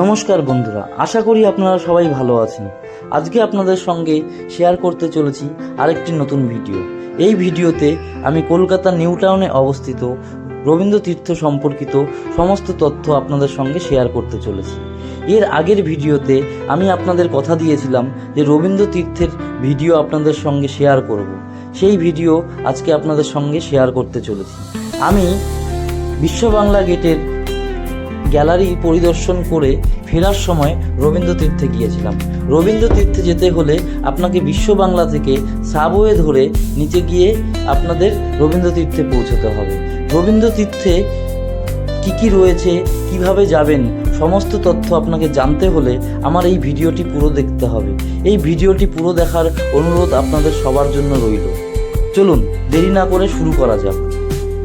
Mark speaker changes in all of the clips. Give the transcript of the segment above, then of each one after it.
Speaker 1: নমস্কার বন্ধুরা, আশা করি আপনারা সবাই ভালো আছেন। আজকে আপনাদের সঙ্গে শেয়ার করতে চলেছি আরেকটি নতুন ভিডিও এই ভিডিওতে আমি কলকাতা নিউ টাউনে অবস্থিত রবীন্দ্র তীর্থ সম্পর্কিত সমস্ত তথ্য আপনাদের সঙ্গে শেয়ার করতে চলেছি। এর আগের ভিডিওতে আমি আপনাদের কথা দিয়েছিলাম যে রবীন্দ্র তীর্থের ভিডিও আপনাদের সঙ্গে শেয়ার করব। সেই ভিডিও আজকে আপনাদের সঙ্গে শেয়ার করতে চলেছি। আমি বিশ্ব বাংলা গেটের গ্যালারি পরিদর্শন করে ফেরার সময় রবীন্দ্র তীর্থে গিয়েছিলাম। রবীন্দ্র তীর্থে যেতে হলে আপনাকে বিশ্ব বাংলা থেকে সাবওয়ে ধরে নিচে গিয়ে আপনাদের রবীন্দ্র তীর্থে পৌঁছতে হবে। রবীন্দ্র তীর্থে কি কি রয়েছে, কীভাবে যাবেন, সমস্ত তথ্য আপনাকে জানতে হলে আমার এই ভিডিওটি পুরো দেখতে হবে। এই ভিডিওটি পুরো দেখার অনুরোধ আপনাদের সবার জন্য রইল। চলুন, দেরি না করে শুরু করা যাক।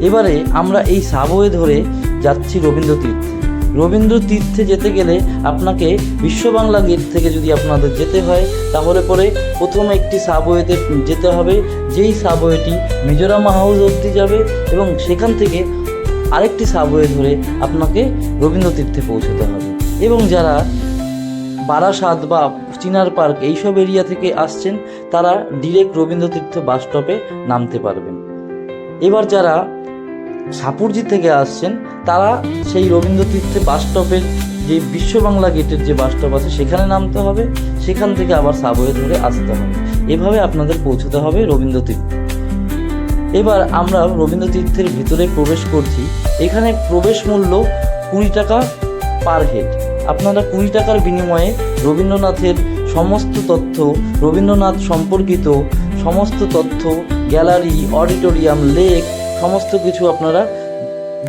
Speaker 1: এবারে আমরা এই সাবওয়ে ধরে যাচ্ছি রবীন্দ্র তীর্থে। রবীন্দ্র তীর্থে যেতে গেলে আপনাকে বিশ্ব বাংলা গেট থেকে যদি আপনাদের যেতে হয়, তাহলে পরে প্রথমে একটি সাবওয়েতে যেতে হবে। যেই সাবওয়েটি মিজোরাম হাউস অবধি যাবে এবং সেখান থেকে আরেকটি সাবওয়ে ধরে আপনাকে রবীন্দ্র তীর্থে পৌঁছতে হবে। এবং যারা বারাসাত বা চিনার পার্ক এইসব এরিয়া থেকে আসছেন, তারা ডিরেক্ট রবীন্দ্র তীর্থ বাস স্টপে নামতে পারবেন। এবার যারা সাপুরজি থেকে আসছেন, তারা সেই রবীন্দ্র তীর্থে বাস স্টপের যে বিশ্ব বাংলা গেটের যে বাস স্টপ আছে, সেখানে নামতে হবে, সেখান থেকে আবার সাবওয়ে ধরে আসতে হবে। এভাবে আপনাদের পৌঁছতে হবে রবীন্দ্র তীর্থে এবার আমরা রবীন্দ্র তীর্থের ভিতরে প্রবেশ করছি। এখানে প্রবেশ মূল্য কুড়ি টাকা পার হেড আপনারা কুড়ি টাকার বিনিময়ে রবীন্দ্রনাথের সমস্ত তথ্য, রবীন্দ্রনাথ সম্পর্কিত সমস্ত তথ্য গ্যালারি অডিটোরিয়াম লেক সমস্ত কিছু আপনারা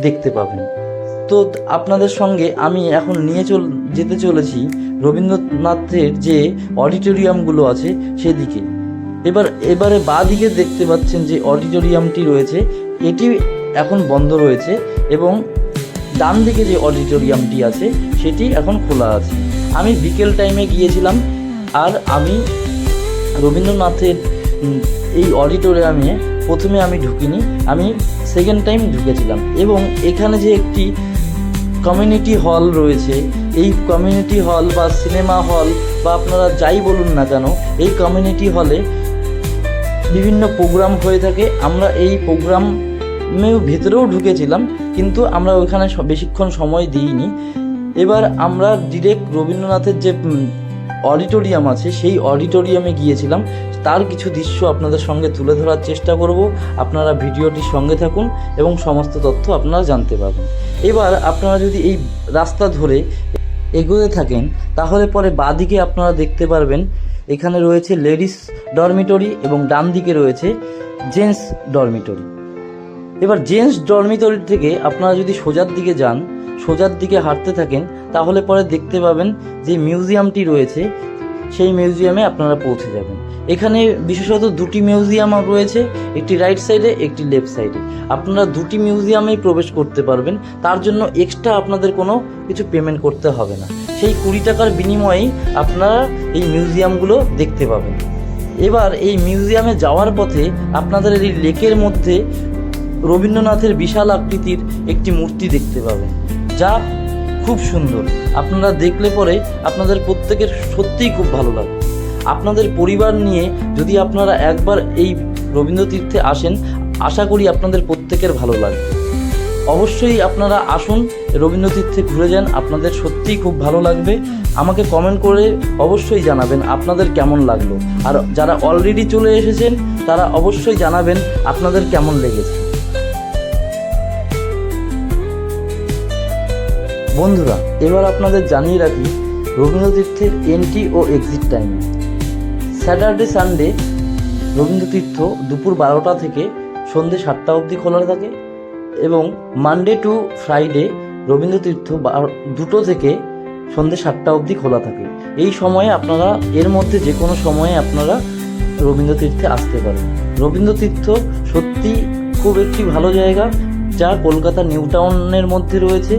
Speaker 1: দেখতে পাবেন। তো আপনাদের সঙ্গে আমি এখন নিয়ে চল, যেতে চলেছি রবীন্দ্রনাথের যে অডিটোরিয়ামগুলো আছে সেদিকে। এবার, এবারে বাঁ দিকে দেখতে পাচ্ছেন যে অডিটোরিয়ামটি রয়েছে, এটি এখন বন্ধ রয়েছে এবং ডান দিকে যে অডিটোরিয়ামটি আছে সেটি এখন খোলা আছে। আমি বিকেল টাইমে গিয়েছিলাম আর আমি রবীন্দ্রনাথের এই অডিটোরিয়ামে প্রথমে আমি ঢুকিনি, আমি সেকেন্ড টাইম ঢুকেছিলাম। এবং এখানে যে একটি কমিউনিটি হল রয়েছে, এই কমিউনিটি হল বা সিনেমা হল বা আপনারা যাই বলুন না কেন, এই কমিউনিটি হলে বিভিন্ন প্রোগ্রাম হয়ে থাকে। আমরা এই প্রোগ্রামেও ভেতরেও ঢুকেছিলাম, কিন্তু আমরা ওইখানে বেশিক্ষণ সময় দিইনি। এবার আমরা ডিরেক্ট রবীন্দ্রনাথের যে অডিটোরিয়াম আছে, সেই অডিটোরিয়ামে গিয়েছিলাম। তার কিছু দৃশ্য আপনাদের সঙ্গে তুলে ধরার চেষ্টা করব। আপনারা ভিডিওটির সঙ্গে থাকুন এবং সমস্ত তথ্য আপনারা জানতে পারবেন। এবার আপনারা যদি এই রাস্তা ধরে এগোতে থাকেন, তাহলে পরে বাদিকে আপনারা দেখতে পারবেন, এখানে রয়েছে লেডিস ডরমিটরি এবং ডান দিকে রয়েছে জেন্টস ডরমিটরি। এবার জেন্টস ডরমিটরি থেকে আপনারা যদি সোজার দিকে যান, সোজার দিকে হাঁটতে থাকেন তাহলে পরে দেখতে পাবেন যে মিউজিয়ামটি রয়েছে, সেই মিউজিয়ামে আপনারা পৌঁছে যাবেন। এখানে বিশেষত দুটি মিউজিয়াম রয়েছে, একটি রাইট সাইডে একটি লেফট সাইডে আপনারা দুটি মিউজিয়ামেই প্রবেশ করতে পারবেন, তার জন্য এক্সট্রা আপনাদের কোনো কিছু পেমেন্ট করতে হবে না। সেই কুড়ি টাকার বিনিময়েই আপনারা এই মিউজিয়ামগুলো দেখতে পাবেন। এবার এই মিউজিয়ামে যাওয়ার পথে আপনাদের এই লেকের মধ্যে রবীন্দ্রনাথের বিশাল আকৃতির একটি মূর্তি দেখতে পাবেন, যা খুব সুন্দর। আপনারা দেখলে পরে আপনাদের প্রত্যেকের সত্যিই খুব ভালো লাগবে আপনাদের পরিবার নিয়ে যদি আপনারা একবার এই রবীন্দ্র তীর্থে আসেন, আশা করি আপনাদের প্রত্যেকের ভালো লাগবে। অবশ্যই আপনারা আসুন রবীন্দ্র তীর্থে ঘুরে যান, আপনাদের সত্যিই খুব ভালো লাগবে। আমাকে কমেন্ট করে অবশ্যই জানাবেন আপনাদের কেমন লাগল। আর যারা অলরেডি চলে এসেছেন, তারা অবশ্যই জানাবেন আপনাদের কেমন লেগেছে। বন্ধুরা, এবার আপনাদের জানিয়ে রাখি রবীন্দ্র তীর্থের এন্ট্রি ও exit time Saturday Sunday Rabindra Tirtha দুপুর বারোটা থেকে সন্ধে সাতটা অবধি খোলা থাকে এবং Monday to Friday Rabindra Tirtha বারো- দুটো থেকে সন্ধে সাতটা অবধি খোলা থাকে। এই সময়ে আপনারা, এর মধ্যে যে কোনো সময়ে আপনারা রবীন্দ্র তীর্থে আসতে পারেন। রবীন্দ্র তীর্থ সত্যি খুব একটি ভালো জায়গা, যা কলকাতা নিউ টাউনের মধ্যে রয়েছে।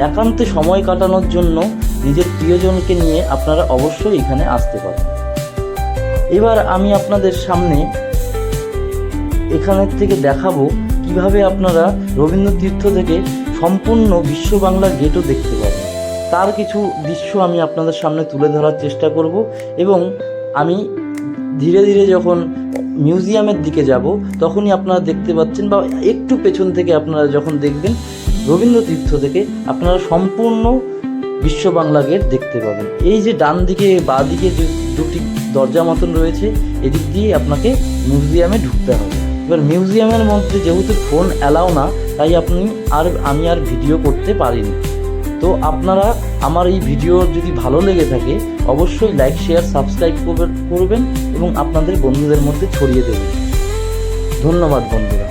Speaker 1: একান্তে সময় কাটানোর জন্য নিজের প্রিয়জনকে নিয়ে আপনারা অবশ্যই এখানে আসতে পারেন। এবার আমি আপনাদের সামনে এখানের থেকে দেখাবো কীভাবে আপনারা রবীন্দ্র তীর্থ থেকে সম্পূর্ণ বিশ্ব বাংলা গেটও দেখতে পাবেন তার কিছু দৃশ্য আমি আপনাদের সামনে তুলে ধরার চেষ্টা করব এবং আমি ধীরে ধীরে যখন মিউজিয়ামের দিকে যাব, তখনই আপনারা দেখতে পাচ্ছেন বা একটু পেছন থেকে আপনারা যখন দেখবেন রবীন্দ্র তীর্থ থেকে আপনারা সম্পূর্ণ বিশ্ব বাংলা গেট দেখতে পাবেন। এই যে ডান দিকে, বা দিকে যে দুটি দরজা মতন রয়েছে, এদিক দিয়ে আপনাকে মিউজিয়ামে ঢুকতে হবে। এবার মিউজিয়ামের মধ্যে যেহেতু ফোন অ্যালাও না, তাই আপনি আর আমি আর ভিডিও করতে পারিনি। তো আপনারা আমার এই ভিডিও যদি ভালো লেগে থাকে, অবশ্যই লাইক, শেয়ার, সাবস্ক্রাইব করবেন এবং আপনাদের বন্ধুদের মধ্যে ছড়িয়ে দেবেন। ধন্যবাদ বন্ধুরা।